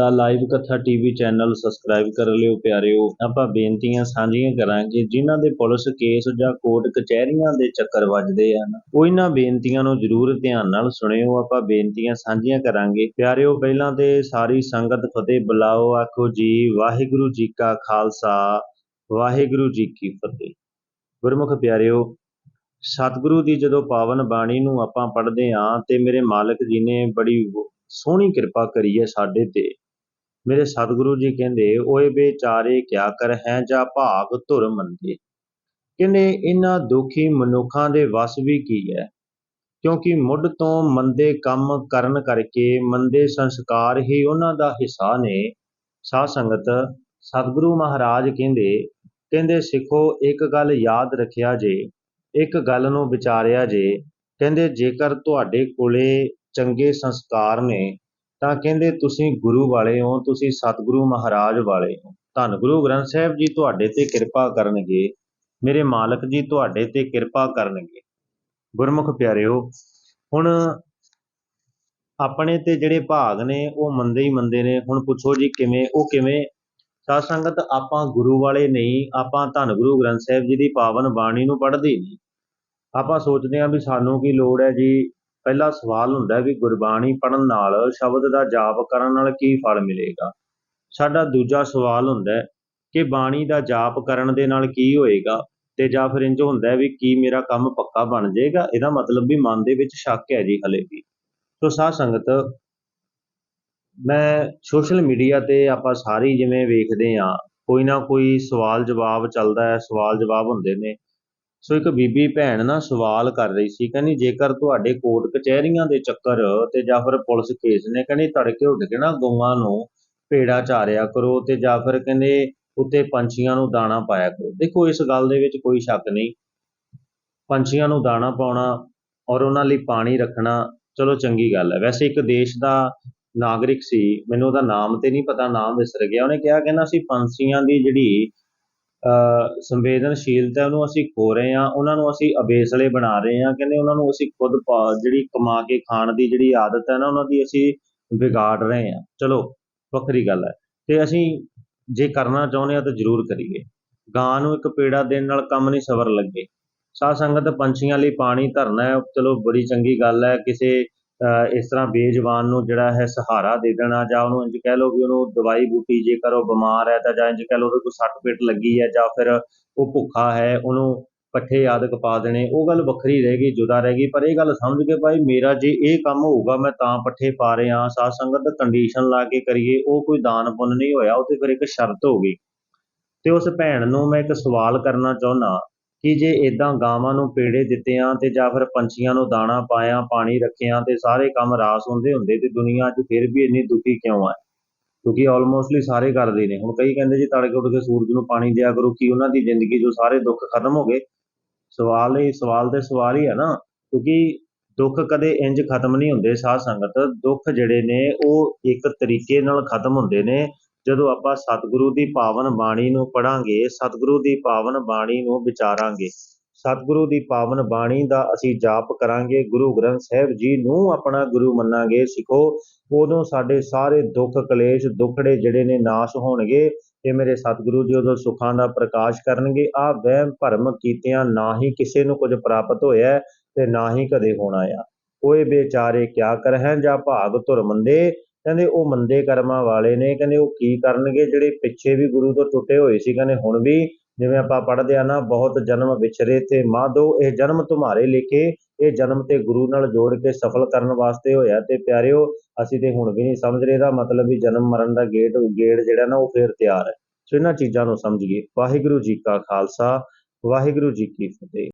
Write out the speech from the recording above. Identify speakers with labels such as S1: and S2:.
S1: ਦਾ live ਕਥਾ TV channel subscribe ਕਰ ਲਿਓ ਪਿਆਰਿਓ। ਆਪਾਂ ਬੇਨਤੀਆਂ ਸਾਂਝੀਆਂ ਕਰਾਂਗੇ ਜਿਨ੍ਹਾਂ ਦੇ ਪੁਲਿਸ ਕੇਸ ਜਾਂ ਕੋਰਟ ਕਚਹਿਰੀਆਂ ਦੇ ਚੱਕਰ ਵੱਜਦੇ ਹਨ। ਉਹ ਇਹਨਾਂ ਬੇਨਤੀਆਂ ਨੂੰ ਜ਼ਰੂਰ ਧਿਆਨ ਨਾਲ ਸੁਣਿਓ। ਆਪਾਂ ਬੇਨਤੀਆਂ ਸਾਂਝੀਆਂ ਕਰਾਂਗੇ। ਪਿਆਰਿਓ, ਪਹਿਲਾਂ ਤੇ ਸਾਰੀ ਸੰਗਤ ਫਤਿਹ ਬੁਲਾਓ। ਆਖੋ ਜੀ, ਵਾਹਿਗੁਰੂ ਜੀ ਕਾ ਖਾਲਸਾ, ਵਾਹਿਗੁਰੂ ਜੀ ਕੀ ਫਤਿਹ। ਗੁਰਮੁਖ ਪਿਆਰਿਓ, ਸਤਿਗੁਰੂ ਦੀ ਜਦੋਂ ਪਾਵਨ ਬਾਣੀ ਨੂੰ ਆਪਾਂ ਪੜ੍ਹਦੇ ਆਂ ਤੇ ਮੇਰੇ ਮਾਲਕ ਜੀ ਨੇ ਬੜੀ ਸੋਹਣੀ ਕਿਰਪਾ ਕਰੀ ਹੈ ਸਾਡੇ ਤੇ। ਮੇਰੇ ਸਤਿਗੁਰੂ ਜੀ ਕਹਿੰਦੇ, ਓਏ ਬੇਚਾਰੇ ਕਿਆ ਕਰ ਹੈ ਜਾਂ ਭਾਗ ਧੁਰ ਮੰਦੇ? ਕਹਿੰਦੇ ਇਹਨਾਂ ਦੁਖੀ ਮਨੁੱਖਾਂ ਦੇ ਵਸ ਵੀ ਕੀ ਹੈ ਕਿਉਂਕਿ ਮੁੱਢ ਤੋਂ ਮੰਦੇ ਕੰਮ ਕਰਨ ਕਰਕੇ ਮੰਦੇ ਸੰਸਕਾਰ ਹੀ ਉਹਨਾਂ ਦਾ ਹਿੱਸਾ ਨੇ। ਸਾਧ ਸੰਗਤ, ਸਤਿਗੁਰੂ ਮਹਾਰਾਜ ਕਹਿੰਦੇ ਕਹਿੰਦੇ ਸਿੱਖੋ ਇੱਕ ਗੱਲ ਯਾਦ ਰੱਖਿਆ ਜੇ, ਇੱਕ ਗੱਲ ਨੂੰ ਵਿਚਾਰਿਆ ਜੇ। ਕਹਿੰਦੇ ਜੇਕਰ ਤੁਹਾਡੇ ਕੋਲੇ ਚੰਗੇ ਸੰਸਕਾਰ ਨੇ ਤਾਂ ਕਹਿੰਦੇ, ਤੁਸੀਂ ਗੁਰੂ ਵਾਲੇ ਹੋ, ਤੁਸੀਂ ਸਤਿਗੁਰੂ ਮਹਾਰਾਜ ਵਾਲੇ ਹੋ। ਧੰਨ ਗੁਰੂ ਗ੍ਰੰਥ ਸਾਹਿਬ ਜੀ ਤੁਹਾਡੇ ਤੇ ਕਿਰਪਾ ਕਰਨਗੇ, ਮੇਰੇ ਮਾਲਕ ਜੀ ਤੁਹਾਡੇ ਤੇ ਕਿਰਪਾ ਕਰਨਗੇ। ਗੁਰਮੁਖ ਪਿਆਰਿਓ, ਹੁਣ ਆਪਣੇ ਤੇ ਜਿਹੜੇ ਭਾਗ ਨੇ, ਉਹ ਮੰਦੇ ਹੀ ਮੰਦੇ ਨੇ। ਹੁਣ ਪੁੱਛੋ ਜੀ ਕਿਵੇਂ, ਉਹ ਕਿਵੇਂ? ਸਾਧ ਸੰਗਤ, ਆਪਾਂ ਗੁਰੂ ਵਾਲੇ ਨਹੀਂ, ਆਪਾਂ ਧੰਨ ਗੁਰੂ ਗ੍ਰੰਥ ਸਾਹਿਬ ਜੀ ਦੀ ਪਾਵਨ ਬਾਣੀ ਨੂੰ ਪੜ੍ਹਦੇ ਨਹੀਂ। ਆਪਾਂ ਸੋਚਦੇ ਹਾਂ ਵੀ ਸਾਨੂੰ ਕੀ ਲੋੜ ਹੈ ਜੀ ਪਹਿਲਾ ਸਵਾਲ ਹੁੰਦਾ ਵੀ ਗੁਰਬਾਣੀ ਪੜਨ ਨਾਲ ਸ਼ਬਦ ਦਾ ਜਾਪ ਕਰਨ ਨਾਲ ਕੀ ਫਲ ਮਿਲੇਗਾ? ਸਾਡਾ ਦੂਜਾ ਸਵਾਲ ਹੁੰਦਾ ਕਿ ਬਾਣੀ ਦਾ ਜਾਪ ਕਰਨ ਦੇ ਨਾਲ ਕੀ ਹੋਏਗਾ? ਤੇ ਜਾਂ ਫਿਰ ਇੰਜ ਹੁੰਦਾ ਵੀ ਕੀ ਮੇਰਾ ਕੰਮ ਪੱਕਾ ਬਣ ਜਾਏਗਾ? ਇਹਦਾ ਮਤਲਬ ਵੀ ਮਨ ਦੇ ਵਿੱਚ ਸ਼ੱਕ ਹੈ ਜੀ ਹਲੇ ਵੀ। ਸੋ ਸਾਧ ਸੰਗਤ, ਮੈਂ ਸੋਸ਼ਲ ਮੀਡੀਆ ਤੇ ਆਪਾਂ ਸਾਰੀ ਜਿਵੇਂ ਵੇਖਦੇ ਆ ਕੋਈ ਨਾ ਕੋਈ ਸਵਾਲ ਜਵਾਬ ਚੱਲਦਾ ਹੈ ਸਵਾਲ ਜਵਾਬ ਹੁੰਦੇ ਨੇ। ਸੋ ਇੱਕ ਬੀਬੀ ਭੈਣ ਨਾ ਸਵਾਲ ਕਰ ਰਹੀ ਸੀ, ਕਹਿੰਦੀ ਜੇਕਰ ਤੁਹਾਡੇ ਕੋਰਟ ਕਚਹਿਰੀਆਂ ਦੇ ਚੱਕਰ ਤੇ ਜਾਂ ਫਿਰ ਪੁਲਿਸ ਕੇਸ ਨੇ ਕਹਿੰਦੀ ਤੜਕੇ ਉੱਠ ਕੇ ਨਾ ਗਊਆਂ ਨੂੰ ਭੇੜਾ ਚਾਰਿਆ ਕਰੋ ਤੇ ਜਾਂ ਫਿਰ ਕਹਿੰਦੇ ਉੱਤੇ ਪੰਛੀਆਂ ਨੂੰ ਦਾਣਾ ਪਾਇਆ ਕਰੋ। ਦੇਖੋ ਇਸ ਗੱਲ ਦੇ ਵਿੱਚ ਕੋਈ ਸ਼ੱਕ ਨਹੀਂ। ਪੰਛੀਆਂ ਨੂੰ ਦਾਣਾ ਪਾਉਣਾ ਔਰ ਉਹਨਾਂ ਲਈ ਪਾਣੀ ਰੱਖਣਾ, ਚਲੋ ਚੰਗੀ ਗੱਲ ਹੈ। ਵੈਸੇ ਇੱਕ ਦੇਸ਼ ਦਾ ਨਾਗਰਿਕ ਸੀ, ਮੈਨੂੰ ਉਹਦਾ ਨਾਮ ਤੇ ਨਹੀਂ ਪਤਾ, ਨਾਮ ਵਿਸਰ ਗਿਆ। ਉਹਨੇ ਕਿਹਾ, ਕਹਿੰਦਾ ਸੀ ਪੰਛੀਆਂ ਦੀ ਜਿਹੜੀ ਸੰਵੇਦਨਸ਼ੀਲਤਾ ਨੂੰ ਅਸੀਂ ਖੋ ਰਹੇ ਹਾਂ, ਉਹਨਾਂ ਨੂੰ ਅਸੀਂ ਅਬੇਸਲੇ ਬਣਾ ਰਹੇ ਹਾਂ, ਕਹਿੰਦੇ ਉਹਨਾਂ ਨੂੰ ਅਸੀਂ ਖੁਦ ਜਿਹੜੀ ਕਮਾ ਕੇ ਖਾਣ ਦੀ ਜਿਹੜੀ ਆਦਤ ਹੈ ਨਾ, ਉਹਨਾਂ ਦੀ ਅਸੀਂ ਵਿਗਾੜ ਰਹੇ ਹਾਂ। ਚਲੋ, ਵੱਖਰੀ ਗੱਲ ਹੈ। ਤੇ ਅਸੀਂ ਜੇ ਕਰਨਾ ਚਾਹੁੰਦੇ ਆ ਤਾਂ ਜ਼ਰੂਰ ਕਰੀਏ। ਗਾਂ ਨੂੰ ਇੱਕ ਪੇੜਾ ਦੇਣ ਨਾਲ ਕੰਮ ਨਹੀਂ ਸਵਰ ਲੱਗੇ। ਸਾਧ ਸੰਗਤ ਪੰਛੀਆਂ ਲਈ ਪਾਣੀ ਧਰਨਾ ਹੈ, ਚਲੋ ਬੜੀ ਚੰਗੀ ਗੱਲ ਹੈ, ਕਿਸੇ ਇਸ ਤਰ੍ਹਾਂ ਬੇਜਵਾਨ ਨੂੰ ਜਿਹੜਾ ਹੈ ਸਹਾਰਾ ਦੇ ਦੇਣਾ ਜਾਂ ਉਹਨੂੰ ਇੰਜ ਕਹਿ ਲਓ ਵੀ ਉਹਨੂੰ ਦਵਾਈ ਬੂਟੀ ਜੇਕਰ ਉਹ ਬਿਮਾਰ ਹੈ ਤਾਂ ਜਾਂ ਇੰਜ ਕਹਿ ਲਓ ਉਹਦੇ ਕੋਈ ਸੱਟ ਪੇਟ ਲੱਗੀ ਹੈ ਜਾਂ ਫਿਰ ਉਹ ਭੁੱਖਾ ਹੈ, ਉਹਨੂੰ ਪੱਠੇ ਆਦਿਕ ਪਾ ਦੇਣੇ, ਉਹ ਗੱਲ ਵੱਖਰੀ ਰਹਿ ਗਈ, ਜੁਦਾ ਰਹਿ ਗਈ, ਪਰ ਇਹ ਗੱਲ ਸਮਝ ਕੇ ਭਾਈ ਮੇਰਾ ਜੇ ਇਹ ਕੰਮ ਹੋਊਗਾ, ਮੈਂ ਤਾਂ ਪੱਠੇ ਪਾ ਰਿਹਾ ਸਾਧ ਸੰਗਤ ਕੰਡੀਸ਼ਨ ਲਾ ਕੇ ਕਰੀਏ, ਉਹ ਕੋਈ ਦਾਨ ਪੁੰਨ ਨਹੀਂ ਹੋਇਆ, ਉਹ ਤੇ ਫਿਰ ਇੱਕ ਸ਼ਰਤ ਹੋ ਗਈ। ਤੇ ਉਸ ਭੈਣ ਨੂੰ ਮੈਂ ਇੱਕ ਸਵਾਲ ਕਰਨਾ ਚਾਹੁੰਦਾ ਕਿ ਜੇ ਇਦਾਂ ਗਾਵਾਂ ਨੂੰ ਪੇੜੇ ਦਿੱਤੇ ਆ ਤੇ ਜਾਂ ਫਿਰ ਪੰਛੀਆਂ ਨੂੰ ਦਾਣਾ ਪਾਇਆ, ਪਾਣੀ ਰੱਖਿਆ ਤੇ ਸਾਰੇ ਕੰਮ ਰਾਸ ਹੁੰਦੇ ਹੁੰਦੇ ਤੇ ਦੁਨੀਆ 'ਚ ਫਿਰ ਵੀ ਇੰਨੀ ਦੁਖੀ ਕਿਉਂ ਆ? ਕਿਉਂਕਿ ਆਲਮੋਸਟਲੀ ਸਾਰੇ ਕਰਦੇ ਨੇ। ਹੁਣ ਕਈ ਕਹਿੰਦੇ ਜੀ ਤੜਕੇ ਉੱਠ ਕੇ ਸੂਰਜ ਨੂੰ ਪਾਣੀ ਦਿਆ ਕਰੋ, ਕਿ ਉਹਨਾਂ ਦੀ ਜ਼ਿੰਦਗੀ ਜੋ ਸਾਰੇ ਦੁੱਖ ਖਤਮ ਹੋ ਗਏ? ਸਵਾਲ ਇਹ, ਸਵਾਲ ਤੇ ਸਵਾਲ ਹੀ ਹੈ ਨਾ। ਕਿਉਂਕਿ ਦੁੱਖ ਕਦੇ ਇੰਜ ਖਤਮ ਨਹੀਂ ਹੁੰਦੇ ਸਾਧ ਸੰਗਤ। ਦੁੱਖ ਜਿਹੜੇ ਨੇ ਉਹ ਇੱਕ ਤਰੀਕੇ ਨਾਲ ਖਤਮ ਹੁੰਦੇ ਨੇ। ਜਦੋਂ ਆਪਾਂ ਸਤਿਗੁਰੂ ਦੀ ਪਾਵਨ ਬਾਣੀ ਨੂੰ ਪੜਾਂਗੇ ਸਤਿਗੁਰੂ ਦੀ ਪਾਵਨ ਬਾਣੀ ਨੂੰ ਵਿਚਾਰਾਂਗੇ, ਸਤਿਗੁਰੂ ਦੀ ਪਾਵਨ ਬਾਣੀ ਦਾ ਅਸੀਂ ਜਾਪ ਕਰਾਂਗੇ, ਗੁਰੂ ਗ੍ਰੰਥ ਸਾਹਿਬ ਜੀ ਨੂੰ ਆਪਣਾ ਗੁਰੂ ਮੰਨਾਂਗੇ, ਸਿੱਖੋ, ਉਦੋਂ ਸਾਡੇ ਸਾਰੇ ਦੁੱਖ ਕਲੇਸ਼, ਦੁੱਖੜੇ ਜਿਹੜੇ ਨੇ ਨਾਸ਼ ਹੋਣਗੇ ਤੇ ਮੇਰੇ ਸਤਿਗੁਰੂ ਜੀ ਉਦੋਂ ਸੁੱਖਾਂ ਦਾ ਪ੍ਰਕਾਸ਼ ਕਰਨਗੇ। ਆ ਵਹਿਮ ਭਰਮ ਕੀਤਿਆਂ ਨਾ ਹੀ ਕਿਸੇ ਨੂੰ ਕੁਝ ਪ੍ਰਾਪਤ ਹੋਇਆ ਤੇ ਨਾ ਹੀ ਕਦੇ ਹੋਣਾ ਆ। ਕੋਈ ਬੇਚਾਰੇ ਕਿਆ ਕਰ ਜਾਂ ਭਾਗ ਧੁਰ ਮੰਦੇ ਕਹਿੰਦੇ ਉਹ ਮੰਦੇ ਕਰਮਾਂ ਵਾਲੇ ਨੇ, ਕਹਿੰਦੇ ਉਹ ਕੀ ਕਰਨਗੇ? ਜਿਹੜੇ ਪਿੱਛੇ ਵੀ ਗੁਰੂ ਤੋਂ ਟੁੱਟੇ ਹੋਏ ਸੀ, ਕਹਿੰਦੇ ਹੁਣ ਵੀ ਜਿਵੇਂ ਆਪਾਂ ਪੜ੍ਹਦੇ ਆ ਨਾ, ਬਹੁਤ ਜਨਮ ਵਿਚਰੇ ਤੇ ਮਾਧੋ, ਇਹ ਜਨਮ ਤੁਹਾਰੇ ਲਿਖੇ, ਇਹ ਜਨਮ ਤੇ ਗੁਰੂ ਨਾਲ ਜੋੜ ਕੇ ਸਫਲ ਕਰਨ ਵਾਸਤੇ ਹੋਇਆ ਤੇ ਪਿਆਰਿਓ, ਅਸੀਂ ਤੇ ਹੁਣ ਵੀ ਨਹੀਂ ਸਮਝ ਰਹੇ ਦਾ ਮਤਲਬ ਵੀ ਜਨਮ ਮਰਨ ਦਾ ਗੇਟ, ਗੇੜ ਜਿਹੜਾ ਨਾ, ਉਹ ਫੇਰ ਤਿਆਰ ਹੈ। ਸੋ ਇਹਨਾਂ ਚੀਜ਼ਾਂ ਨੂੰ ਸਮਝੀਏ। ਵਾਹਿਗੁਰੂ ਜੀ ਕਾ ਖਾਲਸਾ, ਵਾਹਿਗੁਰੂ ਜੀ ਕੀ ਫਤਿਹ।